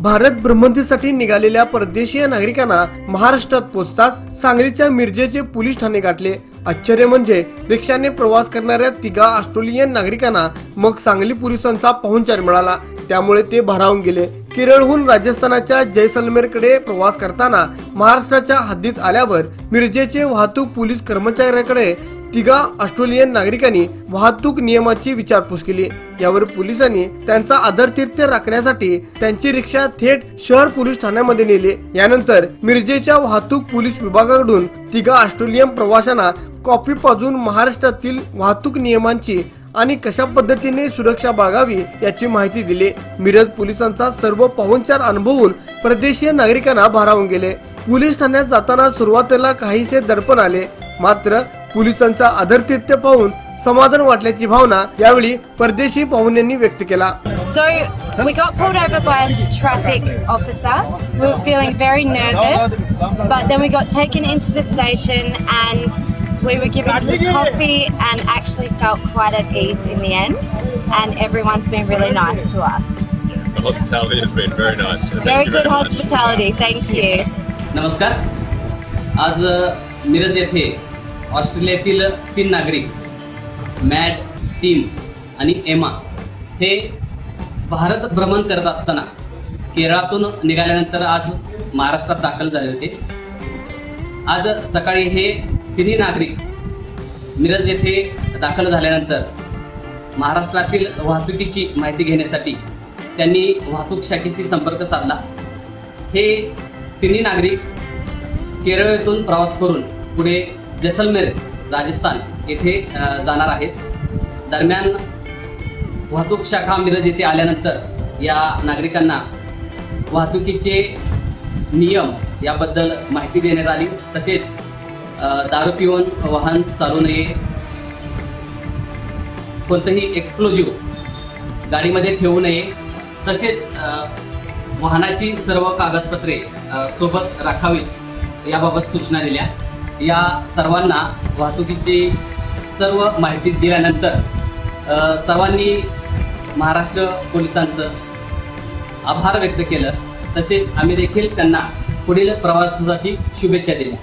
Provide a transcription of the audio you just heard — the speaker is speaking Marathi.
भारत भ्रमंतीसाठी निघालेल्या परदेशीय नागरिकांना महाराष्ट्रात पोहोचताच सांगलीच्या मिरजेचे पोलीस ठाणे गाठले. आश्चर्य म्हणजे रिक्षाने प्रवास करणाऱ्या तिघा ऑस्ट्रेलियन नागरिकांना मग सांगली पोलिसांचा पाहुणचार मिळाला. त्यामुळे ते भारावून गेले. केरळहून राजस्थानाच्या जैसलमेरकडे प्रवास करताना महाराष्ट्राच्या हद्दीत आल्यावर मिरजेचे वाहतूक पोलीस कर्मचाऱ्याकडे तिघा ऑस्ट्रेलियन नागरिकांनी वाहतूक नियमाची विचारपूस केली. यावर पोलिसांनी त्यांचा आदरतीर्थ राखण्यासाठी त्यांची रिक्षा थेट शहर पोलीस ठाण्यामध्ये नेली. यानंतर मिरजेच्या वाहतूक पोलीस विभागाकडून तिघा ऑस्ट्रेलियन प्रवाशांना कॉपी पाजून महाराष्ट्रातील वाहतूक नियमांची आणि कशा पद्धतीने सुरक्षा बाळगावी याची माहिती दिली. मिरज पोलिसांचा सर्व पाहुणचार अनुभवून परदेशीय नागरिकांना भारावून गेले. पोलीस ठाण्यात जाताना सुरुवातीला काहीसे दडपण आले. मात्र पोलिसांचा आदरातिथ्य पाहून समाधान वाटल्याची भावना यावेळी परदेशी पाहुण्यांनी व्यक्त केला So we got pulled over by a traffic officer. We were feeling very nervous, but then we got taken into the station and we were given some coffee and actually felt quite at ease in the end. And everyone's been really nice to us. The hospitality has been very nice. thank Very you good much. hospitality. Thank you. नमस्कार आज अ, मिरज येथे ऑस्ट्रेलियातील तीन नागरिक मॅट तीन आणि एमा हे भारत भ्रमण करत असताना केरळातून निघाल्यानंतर आज महाराष्ट्रात दाखल झाले होते. आज सकाळी हे तिन्ही नागरिक मिरज येथे दाखल झाल्यानंतर महाराष्ट्रातील वाहतुकीची माहिती घेण्यासाठी त्यांनी वाहतूक शाखेशी संपर्क साधला. हे तिन्ही नागरिक केरळ येथून प्रवास करून पुढे जैसलमेर राजस्थान येथे जाणार आहेत. दरम्यान वाहतूक शाखा मिरज येथे आल्यानंतर या नागरिकांना वाहतुकीचे नियम याबद्दल माहिती देण्यात आली. तसेच दारू पिऊन वाहन चालू नये. कोणतंही एक्सप्लोजिव्ह गाडीमध्ये ठेवू नये. तसेच वाहनाची सर्व कागदपत्रे सोबत राखावीत याबाबत सूचना दिल्या. या सर्वांना वाहतुकीची सर्व माहिती दिल्यानंतर सर्वांनी महाराष्ट्र पोलिसांचं आभार व्यक्त केलं. तसेच आम्ही देखील त्यांना पुढील प्रवासासाठी शुभेच्छा दिल्या.